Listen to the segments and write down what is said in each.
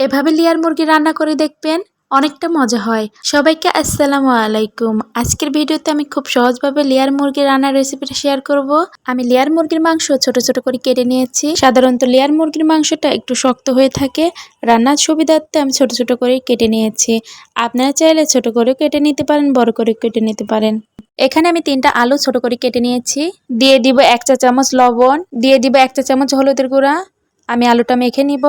এভাবে লেয়ার মুরগি রান্না করে দেখবেন অনেকটা মজা হয়। সবাইকে আসসালামু আলাইকুম। আজকের ভিডিওতে আমি খুব সহজভাবে লেয়ার মুরগি রান্নার রেসিপিটা শেয়ার করব। আমি লেয়ার মুরগির মাংস ছোট ছোট করে কেটে নিয়েছি। সাধারণত লেয়ার মুরগির মাংসটা একটু শক্ত হয়ে থাকে। রান্নার সুবিধার্থে আমি ছোট ছোট করে কেটে নিয়েছি। আপনারা চাইলে ছোট করেও কেটে নিতে পারেন, বড় করে কেটে নিতে পারেন। এখানে আমি তিনটা আলু ছোট করে কেটে নিয়েছি। দিয়ে দিব এক চা চামচ লবণ। দিয়ে দিব এক চা চামচ হলুদের গুঁড়া। আমি আলুটা মেখে নিব।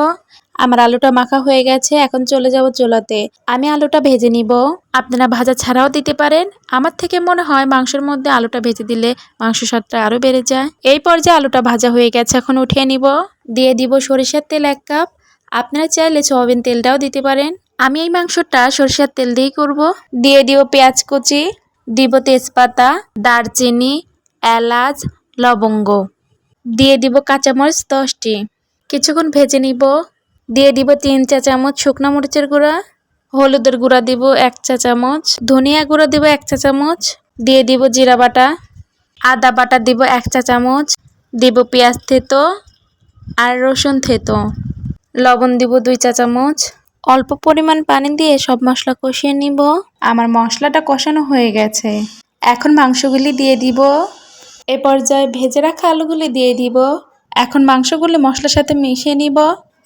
আমার আলুটা মাখা হয়ে গেছে, এখন চলে যাব চুলাতে। আমি আলুটা ভেজে নিব। আপনারা ভাজা ছাড়াও দিতে পারেন। আমার থেকে মনে হয় মাংসের মধ্যে আলুটা ভেজে দিলে মাংস স্বাদটা আরও বেড়ে যায়। এই পর্যায়ে আলুটা ভাজা হয়ে গেছে, এখন উঠিয়ে নিব। দিয়ে দিব সরিষার তেল এক কাপ। আপনারা চাইলে সয়াবিন তেলটাও দিতে পারেন। আমি এই মাংসটা সরিষার তেল দিয়েই করব। দিয়ে দিব পেঁয়াজ কুচি, দিব তেজপাতা, দারচিনি, এলাচ, লবঙ্গ। দিয়ে দিব কাঁচামরিচ দশটি। কিছুক্ষণ ভেজে নিব। দিয়ে দিব তিন চা চামচ শুকনো মরিচের গুঁড়া, হলুদের গুঁড়া দিব এক চা চামচ, ধনিয়া গুঁড়া দিব এক চা চামচ, দিয়ে দিব জিরা বাটা, আদা বাটা দিব এক চা চামচ, দিব পেঁয়াজ থেতো আর রসুন থেতো। লবণ দিব দুই চা চামচ। অল্প পরিমাণ পানি দিয়ে সব মশলা কষিয়ে নিব। আমার মশলাটা কষানো হয়ে গেছে। এখন মাংসগুলি দিয়ে দিব। এ পর্যায়ে ভেজে রাখা আলুগুলি দিয়ে দিব। এখন মাংসগুলি মশলার সাথে মিশিয়ে নিব।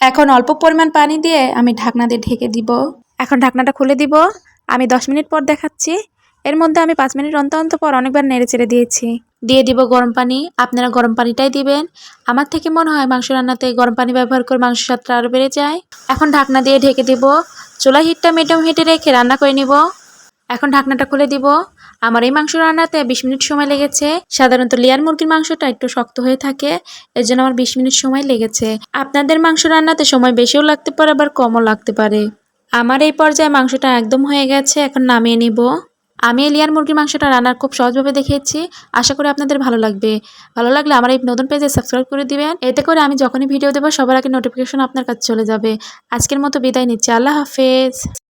এখন অল্প পরিমাণ পানি দিয়ে আমি ঢাকনা দিয়ে ঢেকে দিব। এখন ঢাকনাটা খুলে দিব। আমি দশ মিনিট পর দেখাচ্ছি। এর মধ্যে আমি পাঁচ মিনিট অন্ত অন্ত পর অনেকবার নেড়ে চেড়ে দিয়েছি। দিয়ে দিব গরম পানি। আপনারা গরম পানিটাই দিবেন। আমার থেকে মনে হয় মাংস রান্নাতে গরম পানি ব্যবহার করে মাংস স্বাদটা আরও বেড়ে যায়। এখন ঢাকনা দিয়ে ঢেকে দিব। চুলা হিটটা মিডিয়াম হিটে রেখে রান্না করে নিব। এখন ঢাকনাটা খুলে দিব। আমার এই মাংস রান্নাতে বিশ মিনিট সময় লেগেছে। সাধারণত লেয়ার মুরগির মাংসটা একটু শক্ত হয়ে থাকে এর জন্য আমার বিশ মিনিট সময় লেগেছে। আপনাদের মাংস রান্নাতে সময় বেশিও লাগতে পারে, আবার কমও লাগতে পারে। আমার এই পর্যায়ে মাংসটা একদম হয়ে গেছে, এখন নামিয়ে নিব। আমি লেয়ার মুরগির মাংসটা রান্নার খুব সহজভাবে দেখিয়েছি। আশা করি আপনাদের ভালো লাগবে। ভালো লাগলে আমার এই নতুন পেজে সাবস্ক্রাইব করে দিবেন। এতে করে আমি যখনই ভিডিও দেবো, সবার আগে নোটিফিকেশন আপনার কাছে চলে যাবে। আজকের মতো বিদায় নিচ্ছি। আল্লাহ হাফেজ।